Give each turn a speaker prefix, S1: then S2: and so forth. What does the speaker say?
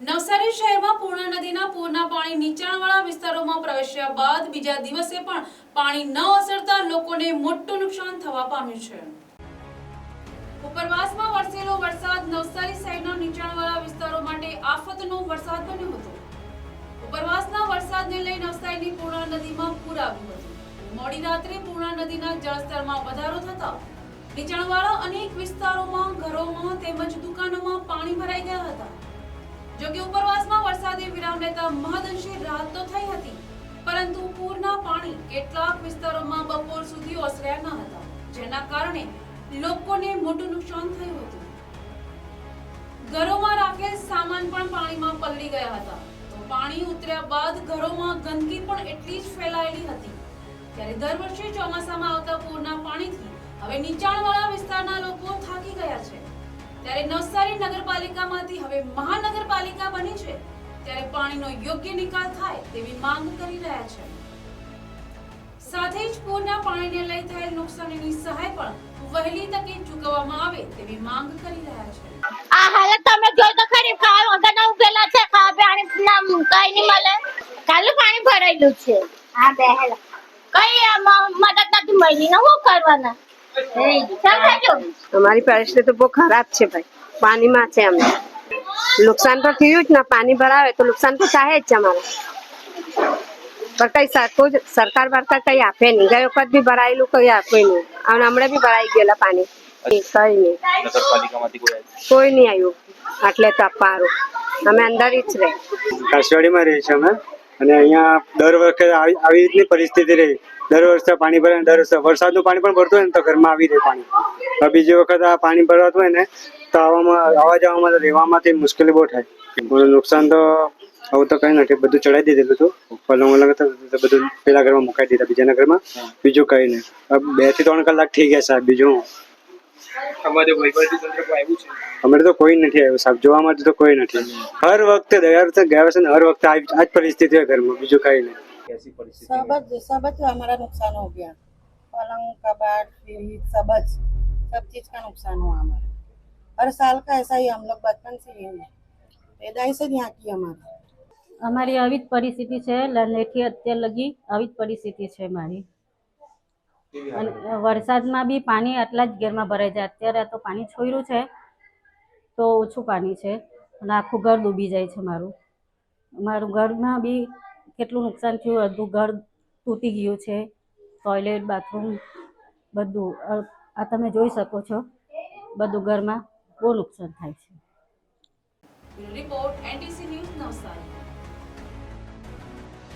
S1: નવસારી શહેરમાં પૂર્ણા નદીના પૂરના પાણી નીચાણવાળા વિસ્તારોમાં પ્રવેશ્યા બાદ બીજા દિવસે પણ પાણી ન ઓસરતા લોકોને મોટું નુકસાન થવા પામ્યું છે. ઉપરવાસમાં વરસેલો વરસાદ નવસારી શહેરના નીચાણવાળા વિસ્તારો માટે આફતનો વરસાદ બન્યો હતો. ઉપરવાસના વરસાદને લઈ નવસારીની પૂર્ણા નદીમાં પૂર આવ્યું હતું. મોડી રાત્રે પૂર્ણા નદીના જળસ્તરમાં વધારો થતા નીચાણવાળા અનેક વિસ્તારોમાં, ઘરોમાં તેમજ દુકાનોમાં પાણી ભરાઈ વિરામ લેતા મહદઅંશે રાહત તો થઈ હતી, પરંતુ પૂરના પાણી કેટલાક વિસ્તારોમાં બપોર સુધી ઓસર્યા હતા, જેના કારણે લોકોને મોટું નુકસાન થયું હતું. ઘરોમાં રાખેલ સામાન પણ પાણીમાં પલળી ગયા હતા. પાણી ઉતર્યા બાદ ઘરોમાં ગંદકી પણ એટલી જ ફેલાયેલી હતી. ત્યારે દર વર્ષે ચોમાસામાં આવતા પૂરના પાણીથી હવે નીચાણવાળા વિસ્તારના લોકો થાકી ગયા છે. ત્યારે નવસારી નગરપાલિકામાંથી હવે મહાનગરપાલિકા બની છે. ત્યારે પાણીનો યોગ્ય નિકાલ થાય તેવી માંગ કરી રહ્યા છે. સાથે જ પૂરના પાણીને લઈ થયેલ નુકસાનીની સહાય પણ વહેલી તકે ચૂકવવામાં આવે તેવી માંગ કરી રહ્યા છે.
S2: આ હાલત તમે જોઈ તો ખરી ખાવા વગરના ઉભેલા છે ખાવા પાણી ના કઈ નહીં મળે. કાલું પાણી ભરાયેલું છે. હા બેહેલા કઈ મદદ નથી મળી ને શું કરવાના? ચાલ
S3: અમારી પરિસ્થિતિ બહુ ખરાબ છે ભાઈ. પાણીમાં છે અમે. નુકસાન તો થયું જ ને પાણી ભરાવે તો નુકસાન તો થાય જ છે અમારે. પણ કઈ સરખું જ સરકાર બરકાર કઈ આપે નહીં. ગઈ વખત બી ભરાયેલું કઈ આપે નહીં. અને હમણાં બી ભરાઈ ગયેલા પાણી. કઈ નહીં.
S4: કોઈ
S3: નહીં આવ્યું. એટલે તો અપારું. અમે અંદર જ રહે.
S5: કાશવાડીમાં રહીએ છીએ અમે. અને અહીંયા દર વખતે આવી આવી રીતની પરિસ્થિતિ રહી. દર વર્ષે પાણી ભરાય દર વર્ષે વરસાદનું પાણી પણ ભરતું હોય ને તો ઘરમાં આવી રહે પાણી. બીજી વખત આ પાણી ભરાતું હોય ને તો આવામાં આવવા જવામાં રહેવામાંથી મુશ્કેલી બહુ થાય. બોલો નુકસાન તો આવું તો કઈ નથી. બધું ચડાવી દીધેલું હતું. પલંગ વલંગ તો બધું પેલા ઘરમાં મુકાઈ દીધા બીજાના ઘરમાં બીજું કઈ નહીં. બેથી ત્રણ કલાક થઈ ગયા સાહેબ બીજું.
S4: અમારે
S5: તો કોઈ નથી આવ્યું સાહેબ જોવા માટે તો કોઈ નથી. હર વખતે ગયા વર્ષે ગયા વર્ષે ને હર વખતે આ જ પરિસ્થિતિ હોય ઘરમાં બીજું કઈ નહીં.
S4: कैसी परिस्थिति
S6: सब सब हमारा नुकसान हो गया पलंग कबाट फ्रिज सब सब चीज का नुकसान हुआ हमारा हर साल का ऐसा ही हम लोग बचपन से ही हैं पैदाइश से यहाँ की हमारी
S7: અમારી આવી જ પરિસ્થિતિ છે લનેથી અત્યાર લગી આવી જ પરિસ્થિતિ છે મારી અને વરસાદમાં બી પાણી આટલા જ ઘેરમાં ભરાઈ જાય અત્યારે તો પાણી છોડ્યું છે તો ઓછું પાણી છે અને આખું ઘર ડૂબી જાય છે મારું મારું ઘરમાં બી કેટલું નુકસાન થયું, અડધું ઘર તૂટી ગયું છે ટોયલેટ બાથરૂમ બધું. આ તમે જોઈ શકો છો, બધું ઘરમાં બહુ નુકસાન થાય છે.
S1: Report NTC news Navsari.